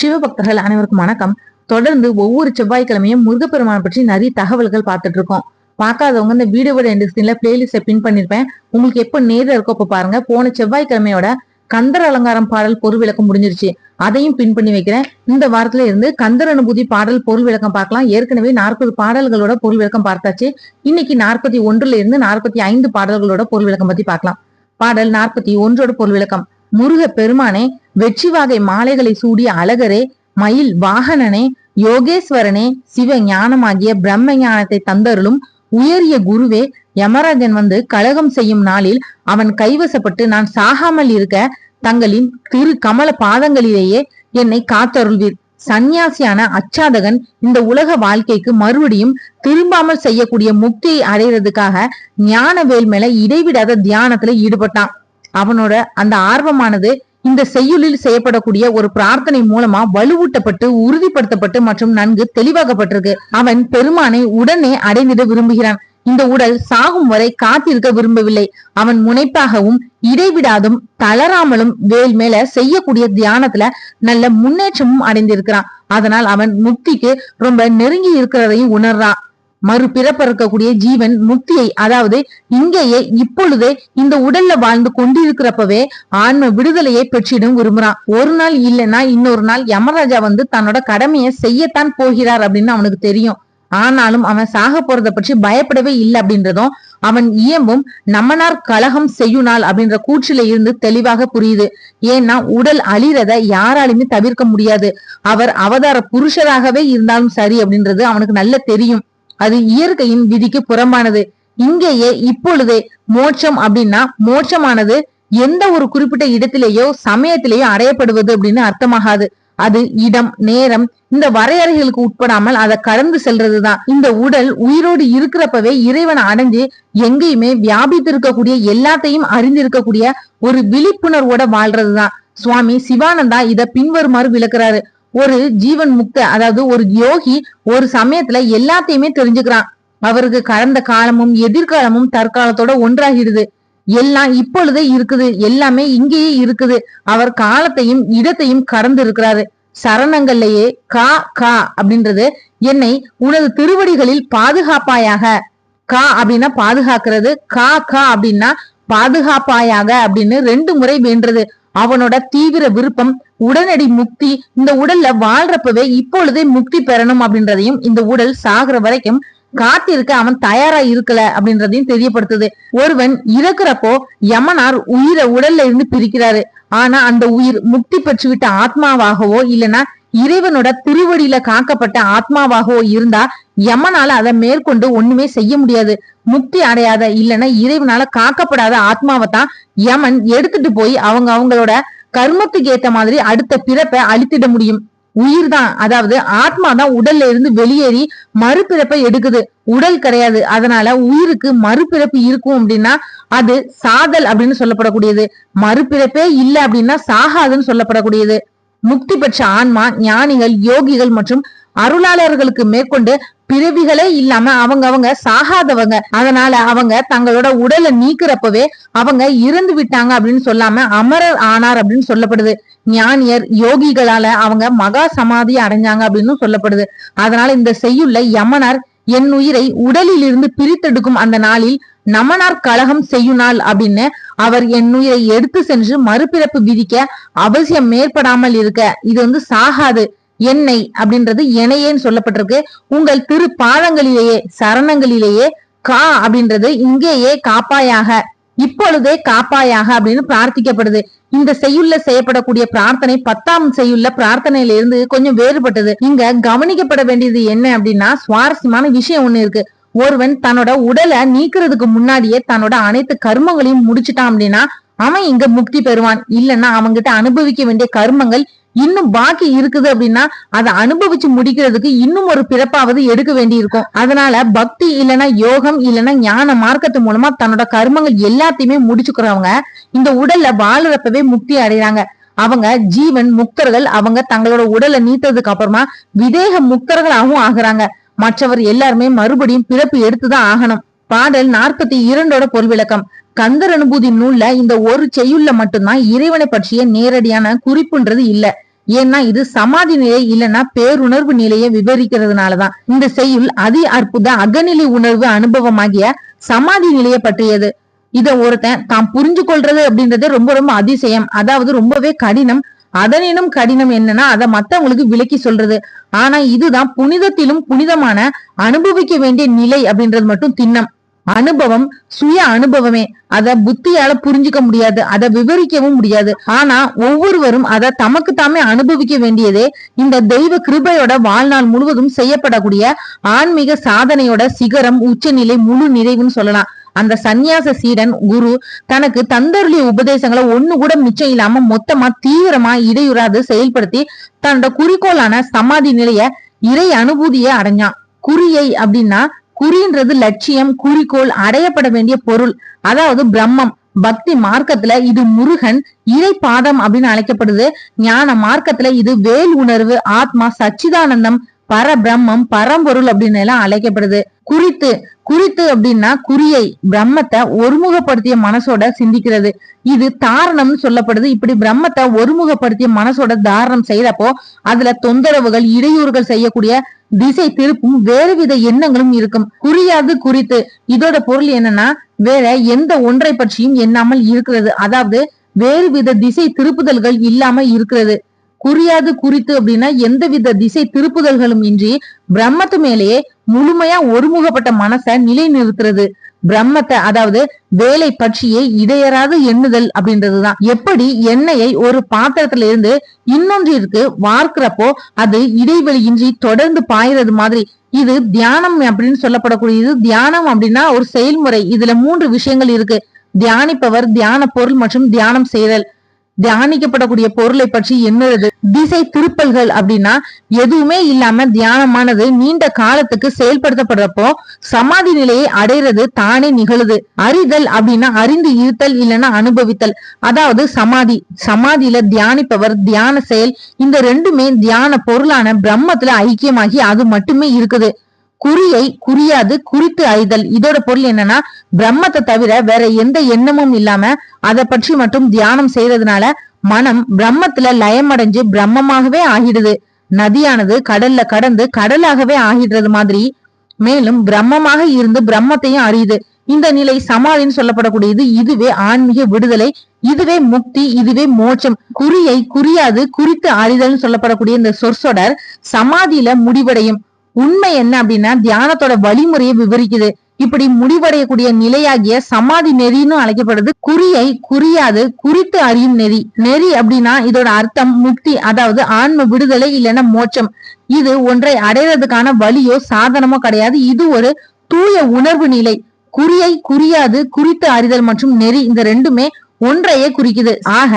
சிவபக்தர்கள் அனைவருக்கும் வணக்கம். தொடர்ந்து ஒவ்வொரு செவ்வாய்க்கிழமையும் முருகப்பெருமானை பற்றி நிறைய தகவல்கள் பார்த்துட்டு இருக்கோம். பார்க்காதவங்க இந்த வீடியோட எண்ட் ஸ்கிரீன்ல பிளேலிஸ்ட பின் பண்ணிருப்பேன். உங்களுக்கு எப்போ நேரில் இருக்கோ இப்ப பாருங்க. போன செவ்வாய்க்கிழமையோட கந்தர் அலங்காரம் பாடல் பொருள் விளக்கம் முடிஞ்சிருச்சு. அதையும் பின் பண்ணி வைக்கிறேன். இந்த வாரத்துல இருந்து கந்தர் அனுபூதி பாடல் பொருள் விளக்கம் பார்க்கலாம். ஏற்கனவே நாற்பது பாடல்களோட பொருள் விளக்கம் பார்த்தாச்சு. இன்னைக்கு நாற்பத்தி ஒன்றுல இருந்து நாற்பத்தி ஐந்து பாடல்களோட பொருள் விளக்கம் பத்தி பார்க்கலாம். பாடல் நாற்பத்தி ஒன்றோட பொருள் விளக்கம். முருக பெருமானே வெற்றி வாகை மாலைகளை சூடிய அழகரே மயில் வாகனனே யோகேஸ்வரனே சிவ ஞானமாகிய பிரம்ம ஞானத்தை தந்தருளும் உயரிய குருவே யமராஜன் வந்து கலகம் செய்யும் நாளில் அவன் கைவசப்பட்டு நான் சாகாமல் இருக்க தங்களின் திரு கமல பாதங்களிலேயே என்னை காத்தருள்வீர். சந்நியாசியான அச்சாதகன் இந்த உலக வாழ்க்கைக்கு மறுபடியும் திரும்பாமல் செய்யக்கூடிய முக்தியை அடைகிறதுக்காக ஞான வேல் மேல இடைவிடாத தியானத்துல ஈடுபட்டான். அவனோட அந்த ஆர்வமானது இந்த செய்யுளில் செய்யப்படக்கூடிய ஒரு பிரார்த்தனை மூலமா வலுவூட்டப்பட்டு உறுதிப்படுத்தப்பட்டு மற்றும் நன்கு தெளிவாக்கப்பட்டிருக்கு. அவன் பெருமானை உடனே அடைந்திட விரும்புகிறான். இந்த உடல் சாகும் வரை காத்திருக்க விரும்பவில்லை. அவன் முனைப்பாகவும் இடைவிடாதும் தளராமலும் வேல் மேல செய்யக்கூடிய தியானத்துல நல்ல முன்னேற்றமும் அடைந்திருக்கிறான். அதனால் அவன் முக்திக்கு ரொம்ப நெருங்கி இருக்கிறதையும் உணர்றான். மறுபிறப்பு இருக்கக்கூடிய ஜீவன் முக்தியை அதாவது இங்கேயே இப்பொழுதே இந்த உடல்ல வாழ்ந்து கொண்டிருக்கிறப்பவே ஆன்ம விடுதலையை பெற்றிடும் விரும்புறான். ஒரு நாள் இல்லைன்னா இன்னொரு நாள் யமராஜா வந்து தன்னோட கடமையை செய்யத்தான் போகிறார் அப்படின்னு அவனுக்கு தெரியும். ஆனாலும் அவன் சாக போறத பற்றி பயப்படவே இல்லை அப்படின்றதும் அவன் இயம்பும் நம்மனார் கலகம் செய்யுனால் அப்படின்ற கூற்றில இருந்து தெளிவாக புரியுது. ஏன்னா உடல் அழிறத யாராலுமே தவிர்க்க முடியாது. அவர் அவதார புருஷராகவே இருந்தாலும் சரி அப்படின்றது அவனுக்கு நல்ல தெரியும். அது இயற்கையின் விதிக்கு புறம்பானது. இங்கேயே இப்பொழுதே மோட்சம் அப்படின்னா மோட்சமானது எந்த ஒரு குறிப்பிட்ட இடத்திலேயோ சமயத்திலேயோ அடையப்படுவது அப்படின்னு அர்த்தமாகாது. அது இடம் நேரம் இந்த வரையறைகளுக்கு உட்படாமல் அதை கடந்து செல்றதுதான். இந்த உடல் உயிரோடு இருக்கிறப்பவே இறைவனை அடைஞ்சு எங்கேயுமே வியாபித்திருக்கக்கூடிய எல்லாத்தையும் அறிந்திருக்கக்கூடிய ஒரு விழிப்புணர்வோட வாழ்றதுதான். சுவாமி சிவானந்தா இத பின்வருமாறு விளக்குறாரு. ஒரு ஜீவன் முக்த அதாவது ஒரு யோகி ஒரு சமயத்துல எல்லாத்தையுமே தெரிஞ்சுக்கிறான். அவருக்கு கடந்த காலமும் எதிர்காலமும் தற்காலத்தோட ஒன்றாகிடுது. எல்லாம் இப்பொழுதே இருக்குது. எல்லாமே இங்கேயே இருக்குது. அவர் காலத்தையும் இடத்தையும் கடந்து இருக்கிறாரு. சரணங்கள்லயே கா கா அப்படின்றது என்னை உனது திருவடிகளில் பாதுகாப்பாயாக கா அப்படின்னா பாதுகாக்கிறது கா கா அப்படின்னா பாதுகாப்பாயாக அப்படின்னு ரெண்டு முறை வேண்டது அவனோட தீவிர விருப்பம் உடனடி முக்தி. இந்த உடல்ல வாழ்றப்பவே இப்பொழுதே முக்தி பெறணும் அப்படின்றதையும் இந்த உடல் சாகிற வரைக்கும் காத்திருக்க அவன் தயாரா இருக்கல அப்படின்றதையும் தெரியப்படுத்துது. ஒருவன் இறக்குறப்போ யமனார் உயிரை உடல்ல இருந்து பிரிக்கிறாரு. ஆனா அந்த உயிர் முக்தி பெற்றுவிட்ட ஆத்மாவாகவோ இல்லனா இறைவனோட திருவடியில காக்கப்பட்ட ஆத்மாவாகவோ இருந்தா யமனால அதை மேற்கொண்டு ஒண்ணுமே செய்ய முடியாது. முக்தி அடையாத இல்லைன்னா இறைவனால காக்கப்படாத ஆத்மாவை தான் யமன் எடுத்துட்டு போய் அவங்க அவங்களோட கர்மத்துக்கு ஏத்த மாதிரி அடுத்த பிறப்பை அழித்திட முடியும். உயிர் தான் அதாவது ஆத்மா தான் உடல்ல இருந்து வெளியேறி மறுபிறப்பை எடுக்குது. உடல் கிடையாது. அதனால உயிருக்கு மறுபிறப்பு இருக்கும் அப்படின்னா அது சாதல் அப்படின்னு சொல்லப்படக்கூடியது. மறுபிறப்பே இல்ல அப்படின்னா சாகாதுன்னு சொல்லப்படக்கூடியது. முக்தி பெற்ற ஆன்மா ஞானிகள் யோகிகள் மற்றும் அருளாளர்களுக்கு மேற்கொண்டு பிறவிகளே இல்லாம அவங்க அவங்க சாகாதவங்க. அதனால அவங்க தங்களோட உடலை நீக்கிறப்பவே அவங்க இறந்து விட்டாங்க அப்படின்னு சொல்லாம அமரர் ஆனார் அப்படின்னு சொல்லப்படுது. ஞானியர் யோகிகளால அவங்க மகா சமாதி அடைஞ்சாங்க அப்படின்னு சொல்லப்படுது. அதனால இந்த செய்யுள்ள யமனார் என் உயிரை உடலில் இருந்து பிரித்தெடுக்கும் அந்த நாளில் நமனார் கழகம் செய்யுனால் அப்படின்னு அவர் என் உயிரை எடுத்து சென்று மறுபிறப்பு விதிக்க அவசியம் மேற்படாமல் இருக்க. இது வந்து சாகாது. என்னை அப்படின்றது எனையேன்னு சொல்லப்பட்டிருக்கு. உங்கள் திரு பாதங்களிலேயே சரணங்களிலேயே கா அப்படின்றது இங்கேயே காப்பாயாக. இப்பொழுதே காப்பாயாக அப்படின்னு பிரார்த்திக்கப்படுது. இந்த செய்யுள்ள செய்யப்படக்கூடிய பிரார்த்தனை பத்தாம் செய்யுள்ள பிரார்த்தனையில இருந்து கொஞ்சம் வேறுபட்டது. இங்க கவனிக்கப்பட வேண்டியது என்ன அப்படின்னா சுவாரஸ்யமான விஷயம் ஒண்ணு இருக்கு. ஒருவன் தன்னோட உடலை நீக்கிறதுக்கு முன்னாடியே தன்னோட அனைத்து கர்மங்களையும் முடிச்சுட்டான் அப்படின்னா அவன் இங்க முக்தி பெறுவான். இல்லைன்னா அவங்கிட்ட அனுபவிக்க வேண்டிய கர்மங்கள் இன்னும் பாக்கி இருக்குது அப்படின்னா அதை அனுபவிச்சு முடிக்கிறதுக்கு இன்னும் ஒரு பிறப்பாவது எடுக்க வேண்டி இருக்கும் அதனால பக்தி இல்லைன்னா யோகம் இல்லைன்னா ஞான மார்க்கத்து மூலமா தன்னோட கர்மங்கள் எல்லாத்தையுமே முடிச்சுக்கிறவங்க இந்த உடல்ல வாழறப்பவே முக்தி அடைறாங்க அவங்க ஜீவன் முக்தர்கள் அவங்க தங்களோட உடலை நீத்ததுக்கு அப்புறமா விதேக முக்தர்களாகவும் ஆகுறாங்க. மற்றவர் எல்லாருமே மறுபடியும் பிறப்பு எடுத்துதான் ஆகணும். பாடல் நாற்பத்தி இரண்டோட பொருள் விளக்கம். கந்தர் அனுபூதி நூல்ல இந்த ஒரு செய்யுள்ள மட்டும்தான் இறைவனை பற்றிய நேரடியான குறிப்புன்றது இல்ல. ஏன்னா இது சமாதி நிலை இல்லைன்னா பேருணர்வு நிலையை விவரிக்கிறதுனாலதான். இந்த செய்யுள் அதி அற்புத அகநிலை உணர்வு அனுபவமாகிய சமாதி நிலையை பற்றியது. இத ஒருத்தன் தாம் புரிஞ்சு கொள்றது அப்படின்றது ரொம்ப ரொம்ப அதிசயம். அதாவது ரொம்பவே கடினம். அதனினும் கடினம் என்னன்னா அதை மத்தவங்களுக்கு விளக்கி சொல்றது. ஆனா இதுதான் புனிதத்திலும் புனிதமான அனுபவிக்க வேண்டிய நிலை அப்படின்றது மட்டும் திண்ணம். அனுபவம் சுய அனுபவமே. அத புத்தியால புரிஞ்சுக்க முடியாது அதை விவரிக்கவும் முடியாது. ஆனா ஒவ்வொருவரும் அதை தமக்கு தாமே அனுபவிக்க வேண்டியதே இந்த தெய்வ கிருபையோட வாழ்நாள் முழுவதும் செய்யப்படக்கூடிய ஆன்மீக சாதனையோட சிகரம் உச்சநிலை முழு நிறைவுன்னு சொல்லலாம். அந்த சந்நியாச சீடன் குரு தனக்கு தந்தருளிய உபதேசங்களை ஒண்ணு கூட மிச்சம் இல்லாம மொத்தமா தீவிரமா இடையூறாது செயல்படுத்தி தன்னோட குறிக்கோளான சமாதி நிலைய இறை அனுபூதிய அடைஞ்சான். குறியை அப்படின்னா குறின்றது லட்சியம் குறிக்கோள் அடையப்பட வேண்டிய பொருள். அதாவது பிரம்மம். பக்தி மார்க்கத்துல இது முருகன் இறை பாதம் அப்படின்னு அழைக்கப்படுது. ஞான மார்க்கத்துல இது வேல் உணர்வு ஆத்மா சச்சிதானந்தம் பரபிரம்மம் பரம்பொருள் அப்படின்னு எல்லாம் அழைக்கப்படுது. குறித்து குறித்து அப்படின்னா குறியை பிரம்மத்தை ஒருமுகப்படுத்திய மனசோட சிந்திக்கிறது. இது தாரணம்னு சொல்லப்படுது. இப்படி பிரம்மத்தை ஒருமுகப்படுத்திய மனசோட தாரணம் செய்யறப்போ அதுல தொந்தரவுகள் இடையூறுகள் செய்யக்கூடிய திசை திருப்பும் வேறு வித எண்ணங்களும் இருக்கும். குறியாது குறித்து. இதோட பொருள் என்னன்னா வேற எந்த ஒன்றை பற்றியும் எண்ணாமல் இருக்கிறது. அதாவது வேறு வித திசை திருப்புதல்கள் இல்லாம இருக்கிறது. குறியாது குறித்து அப்படின்னா எந்தவித திசை திருப்புதல்களும் இன்றி பிரம்மத்து மேலேயே முழுமையா ஒருமுகப்பட்ட மனசை நிலை நிறுத்துறது பிரம்மத்தை அதாவது வேலை பற்றியே இடையறாது எண்ணுதல் அப்படின்றதுதான். எப்படி எண்ணெயை ஒரு பாத்திரத்துல இருந்து இன்னொன்றிற்கு வார்க்கிறப்போ அது இடைவெளியின்றி தொடர்ந்து பாயிறது மாதிரி. இது தியானம் அப்படின்னு சொல்லப்படக்கூடியது. தியானம் அப்படின்னா ஒரு செயல்முறை. இதுல மூன்று விஷயங்கள் இருக்கு. தியானிப்பவர் தியான பொருள் மற்றும் தியானம் செய்தல். தியானிக்கப்படக்கூடிய பொருளை பற்றி என்னது? திசை திருப்பல்கள் அப்படின்னா எதுவுமே இல்லாம தியானமானது நீண்ட காலத்துக்கு செயல்படுத்தப்படுறப்போ சமாதி நிலையை அடைறது தானே நிகழுது. அறிதல் அப்படின்னா அறிந்து இருத்தல் இல்லைன்னா அனுபவித்தல். அதாவது சமாதி சமாதியில தியானிப்பவர் தியான செயல் இந்த ரெண்டுமே தியான பொருளான பிரம்மத்துல ஐக்கியமாகி அது மட்டுமே இருக்குது. குறியை குறியாது குறித்து அறிதல் இதோட பொருள் என்னன்னா பிரம்மத்தை தவிர வேற எந்த எண்ணமும் இல்லாம அதை பற்றி மட்டும் தியானம் செய்யறதுனால மனம் பிரம்மத்துல லயமடைஞ்சு பிரம்மமாகவே ஆகிடுது. நதியானது கடல்ல கடந்து கடலாகவே ஆகிடுறது மாதிரி மேலும் பிரம்மமாக இருந்து பிரம்மத்தையும் அறியுது. இந்த நிலை சமாதின்னு சொல்லப்படக்கூடியது இதுவே ஆன்மீக விடுதலை இதுவே முக்தி இதுவே மோட்சம். குறியை குறியாது குறித்து அறிதல்னு சொல்லப்படக்கூடிய இந்த சொற்சொடர் சமாதியில முடிவடையும். உண்மை என்ன அப்படின்னா தியானத்தோட வழிமுறையை விவரிக்குது. இப்படி முடிவடையக்கூடிய நிலையாகிய சமாதி நெறின்னு அழைக்கப்படுது குறியை குறியாது குறித்து அறியும் நெறி. நெறி அப்படின்னா இதோட அர்த்தம் முக்தி அதாவது ஆன்ம விடுதலை இல்லைன்னா மோட்சம். இது ஒன்றை அடைறதுக்கான வழியோ சாதனமோ கிடையாது. இது ஒரு தூய உணர்வு நிலை. குறியை குறியாது குறித்து அறிதல் மற்றும் நெறி இந்த ரெண்டுமே ஒன்றையே குறிக்குது. ஆக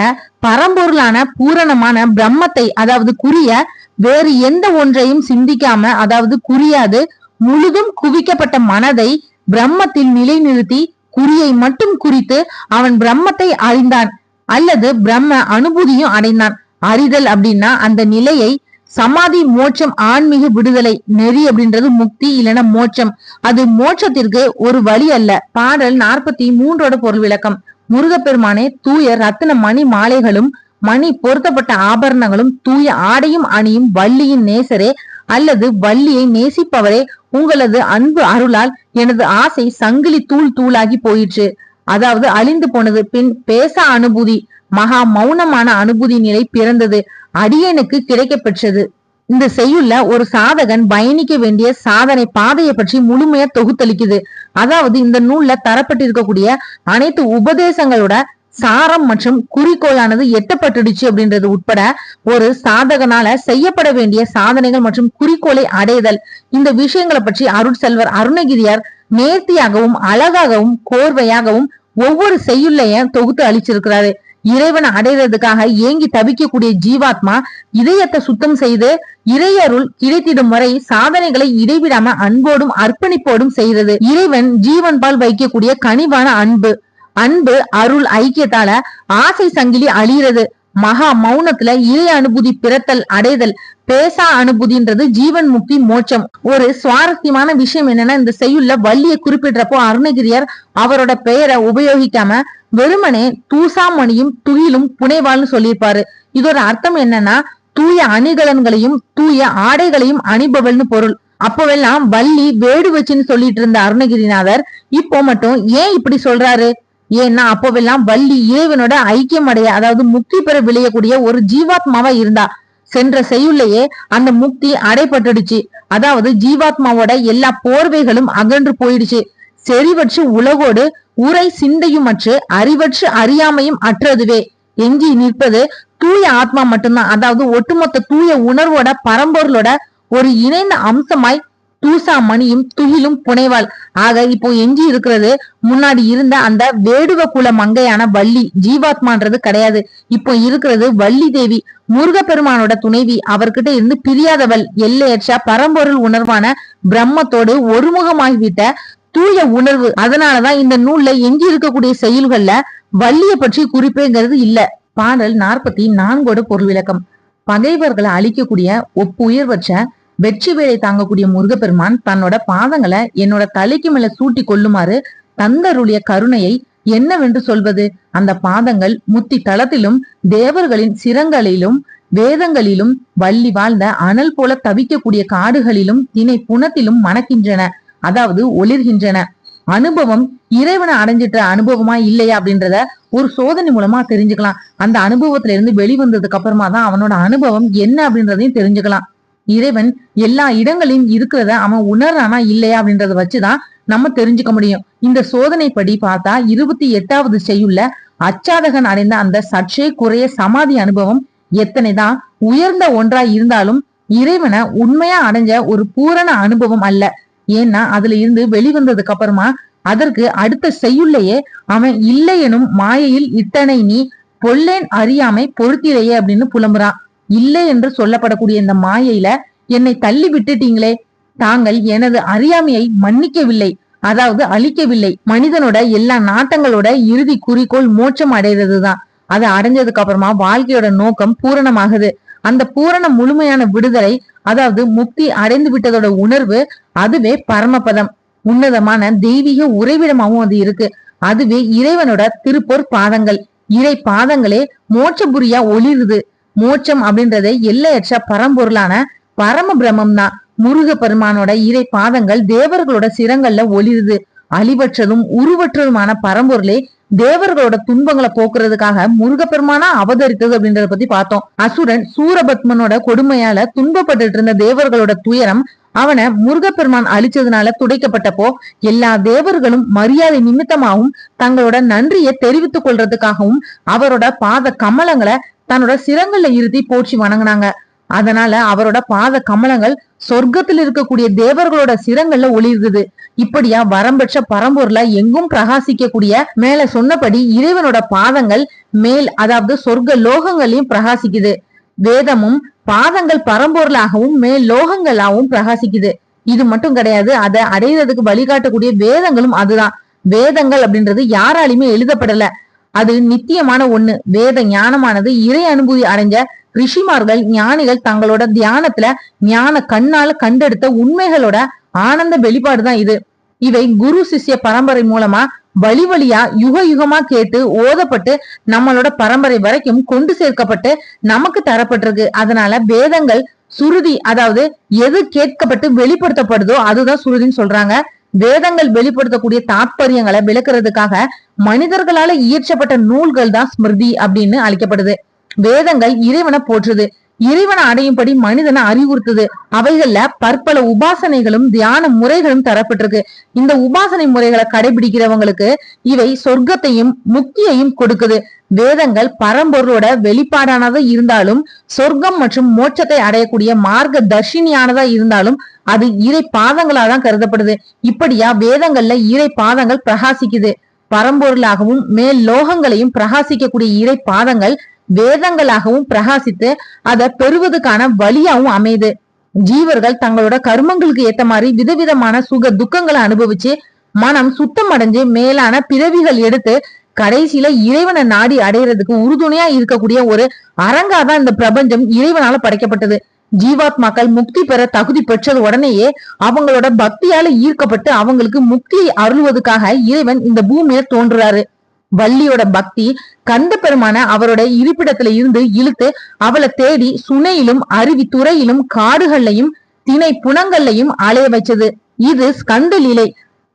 பரம்பொருளான பூரணமான பிரம்மத்தை அதாவது குறிய வேறு எந்த ஒன்றையும் சிந்திக்காம அதாவது குறியாது முழுதும் குவிக்கப்பட்ட மனதை பிரம்மத்தில் நிலைநிறுத்தி குறியை மட்டும் குறித்து அவன் பிரம்மத்தை அறிந்தான் அல்லது பிரம்ம அனுபூதியும் அடைந்தான். அறிதல் அப்படின்னா அந்த நிலையை சமாதி மோட்சம் ஆன்மீக விடுதலை நெறி அப்படின்றது முக்தி இல்லைன்னா மோட்சம். அது மோட்சத்திற்கு ஒரு வழி அல்ல. பாடல் நாற்பத்தி மூன்றோட பொருள் விளக்கம். முருகப்பெருமானே தூய ரத்தின மணி மாலைகளும் மணி பொருத்தப்பட்ட ஆபரணங்களும் தூய ஆடையும் அணியும் வள்ளியின் நேசரே அல்லது வள்ளியை நேசிப்பவரே உங்களது அன்பு அருளால் எனது ஆசை சங்கிலி தூள் தூளாகி போயிற்று. அதாவது அழிந்து போனது. பின் பேச அனுபூதி மகா மௌனமான அனுபூதி நிலை பிறந்தது. அடியனுக்கு கிடைக்க பெற்றது இந்த செய்யுள்ள ஒரு சாதகன் பயணிக்க வேண்டிய சாதனை பாதையை பற்றி முழுமையா தொகுத்தளிக்குது. அதாவது இந்த நூல்ல தரப்பட்டிருக்கக்கூடிய அனைத்து உபதேசங்களோட சாரம் மற்றும் குறிக்கோளானது எட்டப்பட்டுடுச்சு அப்படின்றது உட்பட ஒரு சாதகனால செய்யப்பட வேண்டிய சாதனைகள் மற்றும் குறிக்கோளை அடைதல். இந்த விஷயங்களை பற்றி அருட்செல்வர் அருணகிரியார் நேர்த்தியாகவும் அழகாகவும் கோர்வையாகவும் ஒவ்வொரு செய்யுள்ளையும் தொகுத்து அளிச்சிருக்கிறாரு. இறைவனை அடைறதுக்காக ஏங்கி தவிக்கக்கூடிய ஜீவாத்மா இதயத்தை சுத்தம் செய்து இறையருள் கிடைத்திடும் வரை சாதனைகளை இடைவிடாம அன்போடும் அர்ப்பணிப்போடும் செய்கிறது. இறைவன் ஜீவன் பால் வைக்கக்கூடிய கனிவான அன்பு. அன்பு அருள் ஐக்கியத்தால ஆசை சங்கிலி அழிகிறது மகா மௌனத்துல இறை அனுபூதி பிறத்தல் அடைதல் பேசா அனுபூதின்றது ஜீவன் முக்தி மோட்சம். ஒரு சுவாரஸ்யமான விஷயம் என்னன்னா இந்த செய்யுள்ள வள்ளியை குறிப்பிடுறப்போ அருணகிரியார் அவரோட பெயரை உபயோகிக்காம வெறுமனே தூசாமணியும் துயிலும் புனைவாள்னு சொல்லியிருப்பாரு. இதோட அர்த்தம் என்னன்னா தூய அணிகலன்களையும் தூய ஆடைகளையும் அணிபவள்னு பொருள். அப்போவெல்லாம் வள்ளி வேடு வச்சுன்னு சொல்லிட்டு இருந்த அருணகிரிநாதர் இப்போ மட்டும் ஏன் இப்படி சொல்றாரு? ஏன்னா அப்போவெல்லாம் வள்ளி இறைவனோட ஐக்கியம் அடைய அதாவது முக்தி பெற விளையக்கூடிய ஒரு ஜீவாத்மாவா இருந்தா சென்ற செய்யுள்ளையே அந்த முக்தி அடைபட்டுடுச்சு. அதாவது ஜீவாத்மாவோட எல்லா போர்வைகளும் அகன்று போயிடுச்சு. செறிவற்று உலகோடு உரை சிந்தையும் அற்று அறிவற்று அறியாமையும் அற்றதுவே. எஞ்சி நிற்பது தூய ஆத்மா மட்டும்தான். அதாவது ஒட்டுமொத்த தூய உணர்வோட பரம்பொருளோட ஒரு இணைந்த அம்சமாய் தூசா மணியும் துகிலும் புனைவாள். ஆக இப்போ எஞ்சி இருக்கிறது முன்னாடி இருந்த அந்த வேடுவ குல மங்கையான வள்ளி. ஜீவாத்மான்றது கிடையாது. இப்போ இருக்கிறது வள்ளி தேவி. முருகப்பெருமானோட துணைவி. அவர்கிட்ட இருந்து பிரியாதவள். எல்லையற்ற பரம்பொருள் உணர்வான பிரம்மத்தோடு ஒருமுகமாகிவிட்ட தூய உணர்வு. அதனாலதான் இந்த நூல்ல எஞ்சி இருக்கக்கூடிய செயல்கள்ல வள்ளிய பற்றி குறிப்பேங்கிறது இல்ல. பாடல் நாற்பத்தி நான்கோட பொருள் விளக்கம். பகைவர்களை அழிக்கக்கூடிய ஒப்புயர்வற்ற வெற்றி வேலை தாங்கக்கூடிய முருகப்பெருமான் தன்னோட பாதங்களை என்னோட தலைக்கு மேல சூட்டி கொள்ளுமாறு தந்தருடைய கருணையை என்னவென்று சொல்வது? அந்த பாதங்கள் முத்தி தளத்திலும் தேவர்களின் சிரங்களிலும் வேதங்களிலும் வள்ளி வாழ்ந்த அனல் போல தவிக்கக்கூடிய காடுகளிலும் தினை புனத்திலும் மணக்கின்றன அதாவது ஒளிர்கின்றன. அனுபவம் இறைவனை அடைஞ்சிட்ட அனுபவமா இல்லையா அப்படின்றத ஒரு சோதனை மூலமா தெரிஞ்சுக்கலாம். அந்த அனுபவத்துல இருந்து வெளிவந்ததுக்கு அப்புறமா தான் அவனோட அனுபவம் என்ன அப்படின்றதையும் தெரிஞ்சுக்கலாம். இறைவன் எல்லா இடங்களையும் இருக்கிறத அவன் உணர்றானா இல்லையா அப்படின்றத வச்சுதான் நம்ம தெரிஞ்சுக்க முடியும். இந்த சோதனை படி பார்த்தா இருபத்தி எட்டாவது செய்யுள்ள அச்சாதகன் அடைந்த அந்த சற்றே குறைய சமாதி அனுபவம் எத்தனைதான்? உயர்ந்த ஒன்றா இருந்தாலும் இறைவனை உண்மையா அடைஞ்ச ஒரு பூரண அனுபவம் அல்ல. ஏன்னா அதுல இருந்து வெளிவந்ததுக்கு அப்புறமா அதற்கு அடுத்த செய்யுள்ளையே அவன் இல்லையெனும் மாயையில் இத்தனை நீ பொல்லேன் அறியாமை பொறுத்திரையே அப்படின்னு புலம்புறான். இல்லை என்று சொல்லப்படக்கூடிய இந்த மாயையில என்னை தள்ளி விட்டுட்டீங்களே. தாங்கள் எனது அறியாமையை மன்னிக்கவில்லை. அதாவது அழிக்கவில்லை. மனிதனோட எல்லா நாட்டங்களோட இறுதி குறிக்கோள் மோட்சம் அடைறதுதான் அதை அடைஞ்சதுக்கு அப்புறமா வாழ்க்கையோட நோக்கம் பூரணமாகுது. அந்த பூரண முழுமையான விடுதலை அதாவது முக்தி அடைந்து விட்டதோட உணர்வு அதுவே பரமபதம். உன்னதமான தெய்வீக உறைவிடமாகவும் அது இருக்கு. அதுவே இறைவனோட திருப்பொற் பாதங்கள் இறை பாதங்களே மோட்சபுரியா ஒளிருது. மோட்சம் அப்படின்றத எல்லையற்ற பரம்பொருளான பரம பிரம்மம் தான் முருக பெருமானோட இறை பாதங்கள் தேவர்களோட சிரங்கள்ல ஒளிருது. அழிவற்றதும் உருவற்றதுமான பரம்பொருளே தேவர்களோட துன்பங்களை போக்குறதுக்காக முருகப்பெருமானா அவதரித்தது அப்படின்றத பத்தி பார்த்தோம். அசுரன் சூரபத்மனோட கொடுமையால துன்பப்பட்டுட்டு இருந்த தேவர்களோட துயரம் அவனை முருகப்பெருமான் அழிச்சதுனால துடைக்கப்பட்டப்போ எல்லா தேவர்களும் மரியாதை நிமித்தமாகவும் தங்களோட நன்றியை தெரிவித்துக் கொள்றதுக்காகவும் அவரோட பாத கமலங்களை தன்னோட சிரங்கள்ல இருத்தி போற்றி வணங்குனாங்க. அதனால அவரோட பாத கமலங்கள் சொர்க்கத்தில் இருக்கக்கூடிய தேவர்களோட சிரங்கள்ல ஒளிர்குது இப்படியா வரம்பெற்ற பரம்பூர்ல எங்கும் பிரகாசிக்கக்கூடிய மேல சொன்னபடி இறைவனோட பாதங்கள் மேல் அதாவது சொர்க்க லோகங்களையும் பிரகாசிக்குது. வேதமும் பாதங்கள் பரம்பொருளாகவும் மேல் லோகங்களாகவும் பிரகாசிக்குது. இது மட்டும் கிடையாது அதை அடையிறதுக்கு வழிகாட்டக்கூடிய வேதங்களும் அதுதான். வேதங்கள் அப்படின்றது யாராலையுமே எழுதப்படல. அது நித்தியமான ஒண்ணு. வேத ஞானமானது இறை அனுபூதி அடைஞ்ச ரிஷிமார்கள் ஞானிகள் தங்களோட தியானத்துல ஞான கண்ணால கண்டெடுத்த உண்மைகளோட ஆனந்த வெளிப்பாடுதான் இது. இவை குரு சிஷ்ய பரம்பரை மூலமா வழி வழியா யுக யுகமா கேட்டு ஓதப்பட்டு நம்மளோட பரம்பரை வரைக்கும் கொண்டு சேர்க்கப்பட்டு நமக்கு தரப்பட்டிருக்கு. அதனால வேதங்கள் சுருதி அதாவது எது கேட்கப்பட்டு வெளிப்படுத்தப்படுதோ அதுதான் சுருதின்னு சொல்றாங்க. வேதங்கள் வெளிப்படுத்தக்கூடிய தாற்பயங்களை விளக்குறதுக்காக மனிதர்களால இயற்றப்பட்ட நூல்கள் தான் ஸ்மிருதி அப்படின்னு அழைக்கப்படுது. வேதங்கள் இறைவனை போற்றுது. இறைவனை அடையும்படி மனிதனை அறிவுறுத்துது. அவைகள்ல பற்பல உபாசனைகளும் தியான முறைகளும் தரப்பட்டிருக்கு. இந்த உபாசனை முறைகளை கடைபிடிக்கிறவங்களுக்கு இவை சொர்க்கத்தையும் முக்தியையும் கொடுக்குது. வேதங்கள் பரம்பொருளோட வெளிப்பாடானதா இருந்தாலும் சொர்க்கம் மற்றும் மோட்சத்தை அடையக்கூடிய மார்க்க தர்ஷினியானதா இருந்தாலும் அது இறை பாதங்களா தான் கருதப்படுது. இப்படியா வேதங்கள்ல இறை பாதங்கள் பிரகாசிக்குது. பரம்பொருளாகவும் மேல் லோகங்களையும் பிரகாசிக்கக்கூடிய இறை பாதங்கள் வேதங்களாகவும் பிரகாசித்து அதை பெறுவதற்கான வழியாவும் அமையுது. ஜீவர்கள் தங்களோட கர்மங்களுக்கு ஏத்த மாதிரி விதவிதமான சுக துக்கங்களை அனுபவிச்சு மனம் சுத்தம் அடைஞ்சு மேலான பிறவிகள் எடுத்து கடைசியில இறைவனை நாடி அடையிறதுக்கு உறுதுணையா இருக்கக்கூடிய ஒரு அரங்காதான் இந்த பிரபஞ்சம் இறைவனால படைக்கப்பட்டது. ஜீவாத்மாக்கள் முக்தி பெற தகுதி பெற்றது உடனேயே அவங்களோட பக்தியால ஈர்க்கப்பட்டு அவங்களுக்கு முக்தியை அருள்வதற்காக இறைவன் இந்த பூமியில தோன்றுறாரு. வள்ளியோட பக்தி கந்த பெருமான அவரோட இருப்பிடத்துல இருந்து இழுத்து அவளை தேடி சுனையிலும் அருவி துறையிலும் காடுகள்லையும் திணை புனங்கள்லையும் அலைய வச்சது. இது ஸ்கந்த லீலை.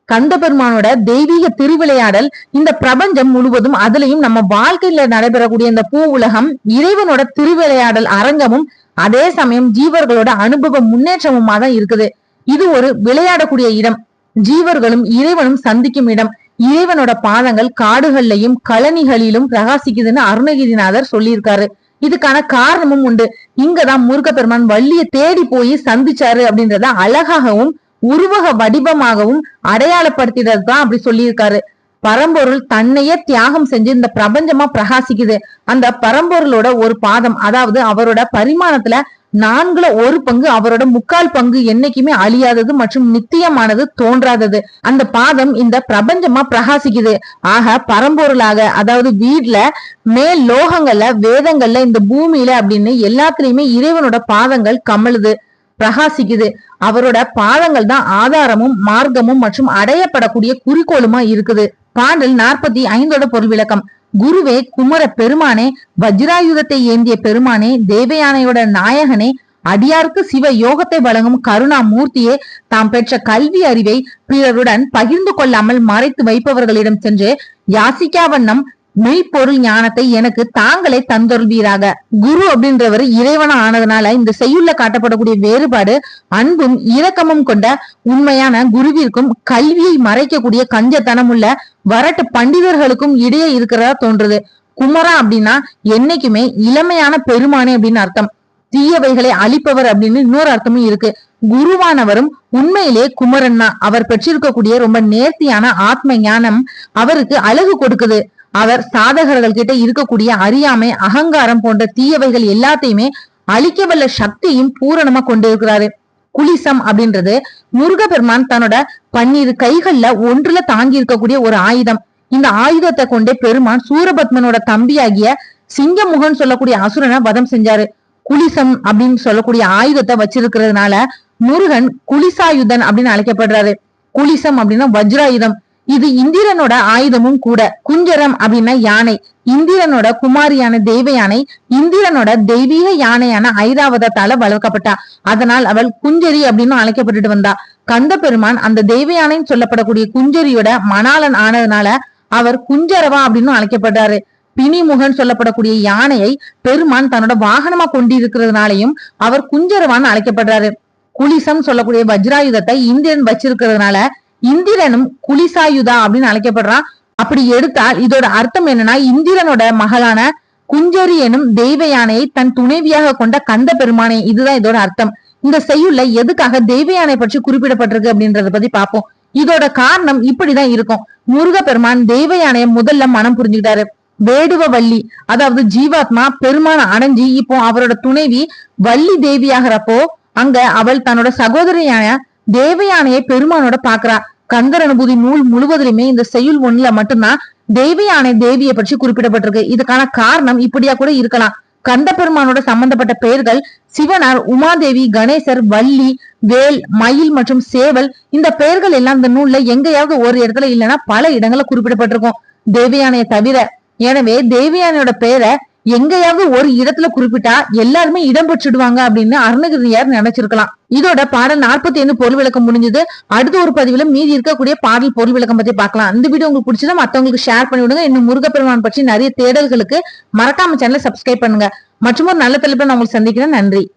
கந்த பெருமானோட தெய்வீக திருவிளையாடல். இந்த பிரபஞ்சம் முழுவதும் அதுலயும் நம்ம வாழ்க்கையில நடைபெறக்கூடிய இந்த பூ உலகம் இறைவனோட திருவிளையாடல் அரங்கமும் அதே சமயம் ஜீவர்களோட அனுபவ முன்னேற்றமுமா தான் இருக்குது. இது ஒரு விளையாடக்கூடிய இடம். ஜீவர்களும் இறைவனும் சந்திக்கும் இடம். இறைவனோட பாதங்கள் காடுகள்லையும் கழனிகளிலும் பிரகாசிக்குதுன்னு அருணகிரிநாதர் சொல்லியிருக்காரு. இதுக்கான காரணமும் உண்டு. இங்கதான் முருகப்பெருமான் வள்ளிய தேடி போய் சந்திச்சாரு அப்படின்றத அழகாகவும் உருவக வடிவமாகவும் அடையாளப்படுத்தினது தான் அப்படி சொல்லியிருக்காரு. பரம்பொருள் தன்னையே தியாகம் செஞ்சு இந்த பிரபஞ்சமா பிரகாசிக்குது. அந்த பரம்பொருளோட ஒரு பாதம் அதாவது அவரோட பரிமாணத்துல நான்குல ஒரு பங்கு அவரோட முக்கால் பங்கு என்னைக்குமே அழியாதது மற்றும் நித்தியமானது தோன்றாதது. அந்த பாதம் இந்த பிரபஞ்சமா பிரகாசிக்குது. ஆக பரம்பொருளாக அதாவது வீட்ல மேல் லோகங்கள்ல வேதங்கள்ல இந்த பூமியில அப்படின்னு எல்லாத்துலயுமே இறைவனோட பாதங்கள் கமழுது. பிரகாசிக்குது. அவரோட பாதங்கள் தான் ஆதாரமும் மார்க்கமும் மற்றும் அடையப்படக்கூடிய குறிக்கோளுமா இருக்குது. பாடல் நாற்பத்தி ஐந்தோட பொருள் விளக்கம். குருவே குமர பெருமானே வஜ்ராயுதத்தை ஏந்திய பெருமானே தேவயானையோட நாயகனே அடியாருக்கு சிவ யோகத்தை வழங்கும் கருணா மூர்த்தியே தாம் பெற்ற கல்வி அறிவை பிறருடன் பகிர்ந்து கொள்ளாமல் மறைத்து வைப்பவர்களிடம் சென்று யாசிக்கா வண்ணம் மெய்ப்பொருள் ஞானத்தை எனக்கு தாங்களே தந்தொருவீராக குரு அப்படின்றவர் இறைவனா ஆனதுனால இந்த செய்யுள்ள காட்டப்படக்கூடிய வேறுபாடு அன்பும் இரக்கமும் கொண்ட உண்மையான குருவிற்கும் கல்வியை மறைக்கக்கூடிய கஞ்சத்தனம் உள்ள வரட்டு பண்டிதர்களுக்கும் இடையே இருக்கிறதா தோன்றுது. குமரா அப்படின்னா என்னைக்குமே இளமையான பெருமானே அப்படின்னு அர்த்தம். தீயவைகளை அழிப்பவர் அப்படின்னு இன்னொரு அர்த்தமும் இருக்கு. குருவானவரும் உண்மையிலே குமரன்னா அவர் பெற்றிருக்கக்கூடிய ரொம்ப நேர்த்தியான ஆத்ம ஞானம் அவருக்கு அழகு கொடுக்குது. அவர் சாதகர்கள் கிட்ட இருக்கக்கூடிய அறியாமை அகங்காரம் போன்ற தீயவைகள் எல்லாத்தையுமே அழிக்க வல்ல சக்தியும் பூரணமா கொண்டு இருக்கிறாரு குலிசம் அப்படின்றது முருகபெருமான் தன்னோட பன்னிரு கைகள்ல ஒன்றுல தாங்கி இருக்கக்கூடிய ஒரு ஆயுதம். இந்த ஆயுதத்தை கொண்டே பெருமான் சூரபத்மனோட தம்பியாகிய சிங்கமுகன் சொல்லக்கூடிய அசுரனை வதம் செஞ்சாரு. குலிசம் அப்படின்னு சொல்லக்கூடிய ஆயுதத்தை வச்சிருக்கிறதுனால முருகன் குலிசாயுதன் அப்படின்னு அழைக்கப்படுறாரு. குலிசம் அப்படின்னா வஜ்ராயுதம். இது இந்திரனோட ஆயுதமும் கூட. குஞ்சரம் அப்படின்னா யானை. இந்திரனோட குமாரியான தெய்வ யானை இந்திரனோட தெய்வீக யானையான ஐராவதத்தால வளர்க்கப்பட்டா. அதனால் அவள் குஞ்சரி அப்படின்னு அழைக்கப்பட்டுட்டு வந்தா. கந்த பெருமான் அந்த தெய்வ யானைன்னு சொல்லப்படக்கூடிய குஞ்சரியோட மணாளன் ஆனதுனால அவர் குஞ்சரவா அப்படின்னு அழைக்கப்படுறாரு. பிணிமுகன் சொல்லப்படக்கூடிய யானையை பெருமான் தன்னோட வாகனமா கொண்டிருக்கிறதுனாலையும் அவர் குஞ்சரவான்னு அழைக்கப்படுறாரு. குளிசம் சொல்லக்கூடிய வஜ்ராயுதத்தை இந்திரன் வச்சிருக்கிறதுனால இந்திரனும் குலிசாயுதா அப்படின்னு அழைக்கப்படுறான். அப்படி எடுத்தால் இதோட அர்த்தம் என்னன்னா இந்திரனோட மகளான குஞ்சரி எனும் தெய்வ யானையை தன் துணைவியாக கொண்ட கந்த பெருமானை இதுதான் இதோட அர்த்தம். இந்த செய்யுள்ள எதுக்காக தெய்வ யானை பற்றி குறிப்பிடப்பட்டிருக்கு அப்படின்றத பத்தி பார்ப்போம். இதோட காரணம் இப்படிதான் இருக்கும். முருக பெருமான் தெய்வ யானையை முதல்ல மனம் புரிஞ்சுக்கிட்டாரு. வேடுவ வள்ளி அதாவது ஜீவாத்மா பெருமான அடைஞ்சி இப்போ அவரோட துணைவி வள்ளி தேவியாகிறப்போ அங்க அவள் தன்னோட சகோதரியான தேவயானையை பெருமானோட பாக்குறா கந்தர் அனுபூதி நூல் முழுவதிலுமே இந்த செய்யுள் ஒண்ணுல மட்டும்தான் தேவயானை தேவியை பற்றி குறிப்பிடப்பட்டிருக்கு. இதுக்கான காரணம் இப்படியா கூட இருக்கலாம். கந்த பெருமானோட சம்பந்தப்பட்ட பெயர்கள் சிவனார் உமாதேவி கணேசர் வள்ளி வேல் மயில் மற்றும் சேவல். இந்த பெயர்கள் எல்லாம் இந்த நூல்ல எங்கேயாவது ஒரு இடத்துல இல்லைன்னா பல இடங்கள்ல குறிப்பிடப்பட்டிருக்கும். தேவயானையை தவிர. எனவே தேவயானையோட பெயரை எங்கேயாவது ஒரு இடத்துல குறிப்பிட்டா எல்லாருமே இடம் பெற்றுடுவாங்க அப்படின்னு அருணகிரியார் நினைச்சிருக்கலாம். இதோட பாடல் நாற்பத்தி ஐந்து பொருள் விளக்கம் முடிஞ்சது. அடுத்த ஒரு பதிவுல மீதி இருக்கக்கூடிய பாடல் பொருள் விளக்கம் பத்தி பார்க்கலாம். இந்த வீடியோ உங்களுக்கு பிடிச்சதா மத்தவங்களுக்கு ஷேர் பண்ணி விடுங்க. இன்னும் முருகப்பெருமான் பற்றி நிறைய தேடல்களுக்கு மறக்காம சேனலை சப்ஸ்கிரைப் பண்ணுங்க. மற்றும் ஒரு நல்ல தலைப்புல நான் உங்களுக்கு சந்திக்கிறேன். நன்றி.